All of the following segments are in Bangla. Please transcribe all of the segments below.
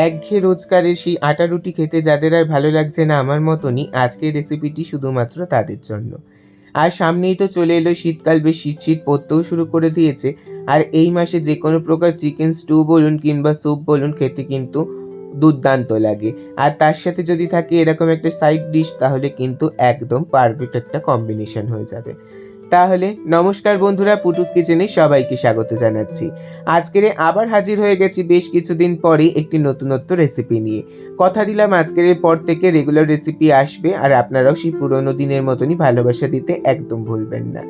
একঘেয়ে রোজকারের সেই আটা রুটি খেতে যাদের আর ভালো লাগছে না আমার মতনই আজকের রেসিপিটি শুধুমাত্র তাদের জন্য। আর সামনেই তো চলে এলো শীতকাল, বেশ শীত শীত পড়তেও শুরু করে দিয়েছে। আর এই মাসে যে কোনো প্রকার চিকেন স্টু বলুন কিংবা স্যুপ বলুন খেতে কিন্তু দুর্দান্ত লাগে। আর তার সাথে যদি থাকে এরকম একটা সাইড ডিশ তাহলে কিন্তু একদম পারফেক্ট একটা কম্বিনেশন হয়ে যাবে। তাহলে নমস্কার বন্ধুরা, পুটুস কিচেনে সবাইকে স্বাগত জানাচ্ছি। আজকের আবার হাজির হয়ে গেছি বেশ কিছুদিন পরেই একটি নতুনত্ব রেসিপি নিয়ে। কথা দিলাম আজকের পর থেকে রেগুলার রেসিপি আসবে আর আপনারাও সেই পুরোনো দিনের মতনই ভালোবাসা দিতে একদম ভুলবেন না।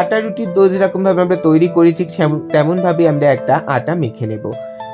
আটা রুটির দো যেরকমভাবে আমরা তৈরি করি ঠিক তেমনভাবে আমরা একটা আটা মেখে নেব।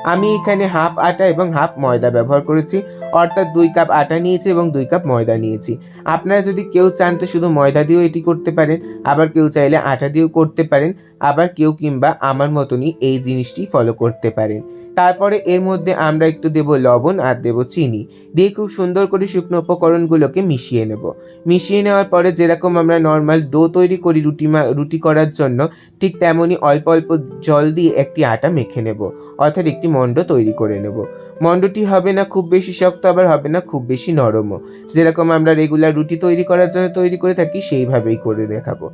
আমি এখানে হাফ আটা এবং হাফ ময়দা ব্যবহার করেছি। অর্থাৎ দুই কাপ আটা নিয়েছি এবং দুই কাপ ময়দা নিয়েছি। আপনারা যদি কেউ চান তো শুধু ময়দা দিয়েও এটি করতে পারেন, আবার কেউ চাইলে আটা দিয়েও করতে পারেন। আবার কেউ কিংবা আমার মতনই এই জিনিসটি ফলো করতে পারেন। তারপরে এর মধ্যে আমরা একটু দেব লবণ আর দেব চিনি। দিয়ে খুব সুন্দর করে শুকনো উপকরণগুলোকে মিশিয়ে নেব। মিশিয়ে নেওয়ার পরে যেরকম আমরা নর্মাল ডো তৈরি করি রুটি রুটি করার জন্য, ঠিক তেমনই অল্প অল্প জল দিয়ে একটি আটা মেখে নেব, অর্থাৎ একটি মণ্ড তৈরি করে নেব। মণ্ডটি হবে না খুব বেশি শক্ত, আবার হবে না খুব বেশি নরমও। যেরকম আমরা রেগুলার রুটি তৈরি করার জন্য তৈরি করে থাকি, সেইভাবেই করে দেখাবো।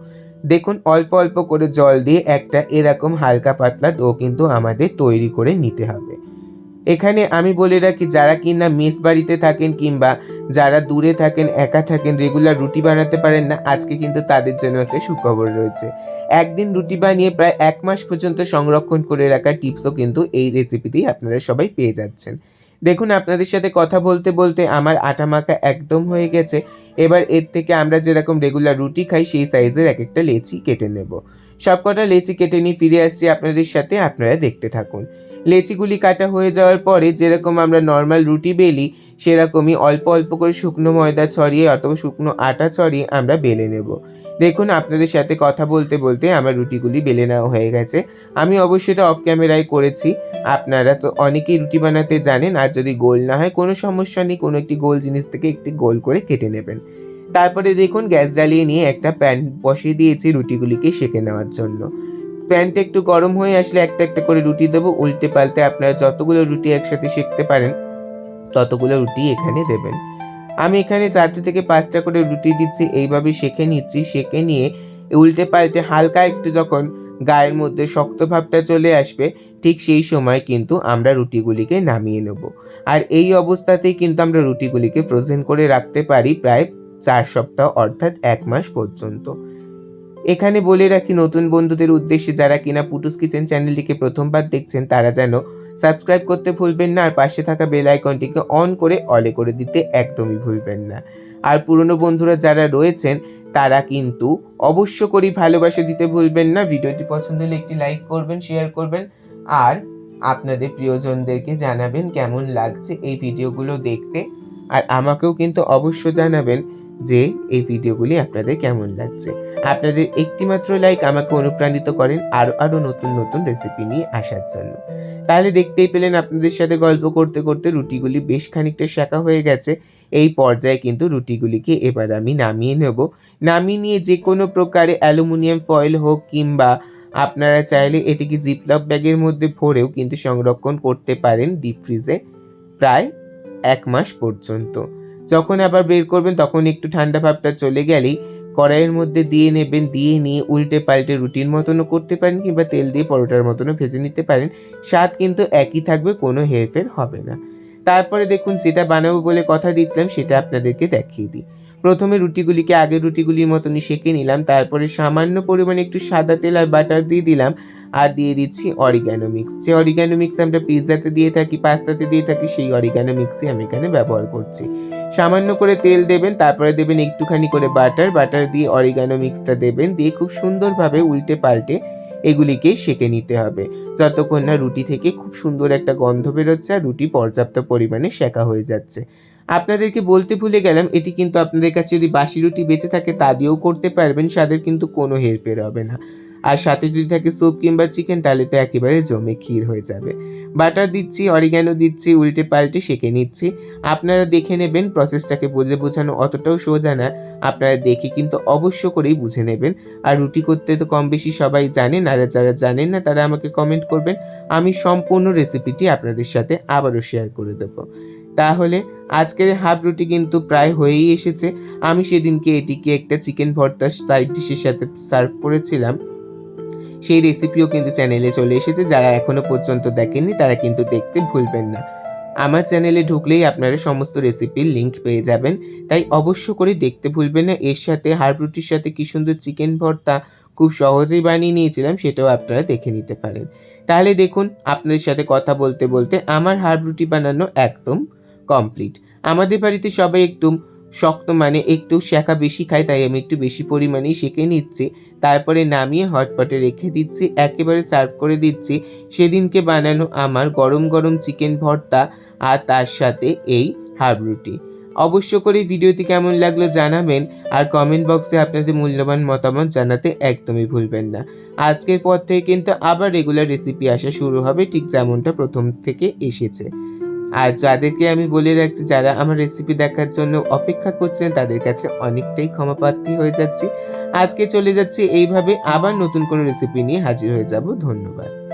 দেখুন, অল্প অল্প করে জল দিয়ে একটা এরকম হালকা পাতলা দো কিন্তু আমাদের তৈরি করে নিতে হবে। এখানে আমি বলে রাখি, যারা কিনা মেস বাড়িতে থাকেন কিংবা যারা দূরে থাকেন, একা থাকেন রেগুলার রুটি বানাতে পারেন না, আজকে কিন্তু তাদের জন্য একটা সুখবর রয়েছে। একদিন রুটি বানিয়ে প্রায় এক মাস পর্যন্ত সংরক্ষণ করে রাখার টিপসও কিন্তু এই রেসিপিতেই আপনারা সবাই পেয়ে যাচ্ছেন। দেখুন, আপনাদের সাথে কথা বলতে বলতে আমার আটা মাখা একদম হয়ে গেছে। এবার এর থেকে আমরা যেরকম রেগুলার রুটি খাই, সেই সাইজের এক একটা লেচি কেটে নেব। সবকটা লেচি কেটে নিয়ে ফিরে আসছি আপনাদের সাথে, আপনারা দেখতে থাকুন। লেচিগুলি কাটা হয়ে যাওয়ার পরে যেরকম আমরা নর্মাল রুটি বেলি, সেরকমই অল্প অল্প করে শুকনো ময়দা ছড়িয়ে অথবা শুকনো আটা ছড়িয়ে আমরা বেলে নেব। দেখুন, আপনাদের সাথে কথা বলতে বলতে আমার রুটিগুলি বেলে নেওয়া হয়ে গেছে। আমি অবশ্যই এটা অফ ক্যামেরায় করেছি। আপনারা তো অনেকেই রুটি বানাতে জানেন, আর যদি গোল না হয় কোনো সমস্যা নেই, কোনো একটি গোল জিনিস থেকে একটি গোল করে কেটে নেবেন। তারপরে দেখুন গ্যাস জ্বালিয়ে নিয়ে একটা প্যান বসিয়ে দিয়েছি রুটিগুলিকে সেঁকে নেওয়ার জন্য। প্যানটা একটু গরম হয়ে আসলে একটা একটা করে রুটি দেবো, উল্টে পাল্টে আপনারা যতগুলো রুটি একসাথে সেঁকতে পারেন, ততগুলো রুটি এখানে দেবেন। আমি এখানে চারটে থেকে পাঁচটা করে রুটি দিচ্ছি, এইভাবে সেঁকে নিচ্ছি, সেঁকে নিয়ে উল্টে পাল্টে হালকা একটু যখন গায়ের মধ্যে শক্ত ভাবটা চলে আসবে, ঠিক সেই সময় কিন্তু আমরা রুটিগুলিকে নামিয়ে নেব। আর এই অবস্থাতেই কিন্তু আমরা রুটিগুলিকে ফ্রোজেন করে রাখতে পারি প্রায় চার সপ্তাহ, অর্থাৎ এক মাস পর্যন্ত। এখানে বলে রাখি, নতুন বন্ধুদের উদ্দেশ্যে যারা কিনা পুটুস কিচেন চ্যানেলটিকে প্রথমবার দেখছেন, তারা যেন সাবস্ক্রাইব করতে ভুলবেন না আর পাশে থাকা বেল আইকনটিকে অন করে অলে করে দিতে একদমই ভুলবেন না। আর পুরনো বন্ধুরা যারা রয়েছেন, তারা কিন্তু অবশ্য করেই ভালোবাসা দিতে ভুলবেন না। ভিডিওটি পছন্দ হলে একটি লাইক করবেন, শেয়ার করবেন। আর আপনাদের প্রিয়জনদেরকে জানাবেন কেমন লাগছে এই ভিডিওগুলো দেখতে। আর আমাকেও কিন্তু অবশ্য জানাবেন যে এই ভিডিওগুলি আপনাদের কেমন লাগছে। আপনাদের একটিমাত্র লাইক আমাকে অনুপ্রাণিত করেন আরও আরও নতুন নতুন রেসিপি নিয়ে আসার জন্য। তাহলে দেখতেই পেলেন আপনাদের সাথে গল্প করতে করতে রুটিগুলি বেশ খানিকটা শাঁকা হয়ে গেছে। এই পর্যায়ে কিন্তু রুটিগুলিকে এবার আমি নামিয়ে নেব। নামিয়ে নিয়ে যে কোনো প্রকারে অ্যালুমিনিয়াম ফয়েল হোক কিংবা আপনারা চাইলে এটিকে জিপলক ব্যাগের মধ্যে ভরেও কিন্তু সংরক্ষণ করতে পারেন ডিপ ফ্রিজে প্রায় এক মাস পর্যন্ত। যখন আবার বের করবেন, তখন একটু ঠান্ডা ভাবটা চলে গেলেই কড়াইয়ের মধ্যে দিয়ে নেবেন, দিয়ে নিয়ে উল্টে পাল্টে রুটির মতনও করতে পারেন কিংবা তেল দিয়ে পরোটার মতনও ভেজে নিতে পারেন। স্বাদ কিন্তু একই থাকবে, কোনো হেরফের হবে না। তারপরে দেখুন, যেটা বানাবো বলে কথা দিচ্ছিলাম, সেটা আপনাদেরকে দেখিয়ে দিই। প্রথমে রুটিগুলিকে আগের রুটিগুলির মতনই সেঁকে নিলাম, তারপরে সামান্য পরিমাণে একটু সাদা তেল আর বাটার দিয়ে দিলাম। আর দিয়ে দিচ্ছি অরিগ্যানো মিক্স যে অরিগ্যানো মিক্স আমরা পিৎজাতে দিয়ে থাকি পাস্তাতে দিয়ে থাকি, সেই অরিগ্যানো মিক্সই আমি এখানে ব্যবহার করছি। সামান্য করে তেল দেবেন, তারপরে দেবেন একটুখানি করে বাটার বাটার দিয়ে অরিগানো মিক্সটা দেবেন, দিয়ে খুব সুন্দরভাবে উল্টে পাল্টে এগুলিকে সেঁকে নিতে হবে। যতক্ষণ না রুটি থেকে খুব সুন্দর একটা গন্ধ বেরোচ্ছে আর রুটি পর্যাপ্ত পরিমাণে সেঁকা হয়ে যাচ্ছে। আপনাদেরকে বলতে ভুলে গেলাম, এটি কিন্তু আপনাদের কাছে যদি বাসি রুটি বেঁচে থাকে, তা দিয়েও করতে পারবেন, স্বাদের কিন্তু কোনো হেরফের হবে না। আর সাথে যদি থাকে স্যুপ কিংবা চিকেন তাহলে তো একেবারে জমে ক্ষীর হয়ে যাবে। বাটার দিচ্ছি অরিগ্যানো দিচ্ছি, উল্টে পাল্টে সেঁকে নিচ্ছি। আপনারা দেখে নেবেন প্রসেসটাকে বুঝে বোঝানো অতটাও সোজা না। আপনারা দেখে কিন্তু অবশ্য করেই বুঝে নেবেন। আর রুটি করতে তো কম বেশি সবাই জানেন, আর যারা জানেন না, তারা আমাকে কমেন্ট করবেন। আমি সম্পূর্ণ রেসিপিটি আপনাদের সাথে আবারও শেয়ার করে দেবো। তাহলে আজকের হাফ রুটি কিন্তু প্রায় হয়েই এসেছে। আমি সেদিনকে এটিকে একটা চিকেন ভর্তা সাইড ডিশের সাথে সার্ভ করেছিলাম। সেই রেসিপিও কিন্তু চ্যানেলে চলে এসেছে। যারা এখনও পর্যন্ত দেখেননি, তারা কিন্তু দেখতে ভুলবেন না। আমার চ্যানেলে ঢুকলেই আপনারা সমস্ত রেসিপির লিংক পেয়ে যাবেন। তাই অবশ্য করে দেখতে ভুলবেন না, এর সাথে হার্ব রুটির সাথে কি সুন্দর চিকেন ভর্তা খুব সহজেই বানিয়ে নিয়েছিলাম, সেটাও আপনারা দেখে নিতে পারেন। তাহলে দেখুন, আপনাদের সাথে কথা বলতে বলতে আমার হার্ব রুটি বানানো একদম কমপ্লিট আমাদের বাড়িতে সবাই একটু শক্ত মানে একটু শেখা বেশি খাই, তাই আমি একটু বেশি পরিমাণেই সেঁকে নিচ্ছি। তারপরে নামিয়ে হটপটে রেখে দিচ্ছি, একেবারে সার্ভ করে দিচ্ছি। সেদিনকে বানানো আমার গরম গরম চিকেন ভর্তা আর তার সাথে এই হার্ব রুটি। অবশ্য করে ভিডিওটি কেমন লাগল জানাবেন আর কমেন্ট বক্সে আপনাদের মূল্যবান মতামত জানাতে একদমই ভুলবেন না। আজকের পর থেকে কিন্তু আবার রেগুলার রেসিপি আসা শুরু হবে, ঠিক যেমনটা প্রথম থেকে এসেছে। আর যাদেরকে আমি বলে রাখছি, যারা আমার রেসিপি দেখার জন্য অপেক্ষা করছেন, তাদের কাছে অনেকটাই ক্ষমাপ্রার্থী হয়ে যাচ্ছি। আজকে চলে যাচ্ছি, এইভাবে আবার নতুন কোনো রেসিপি নিয়ে হাজির হয়ে যাব। ধন্যবাদ।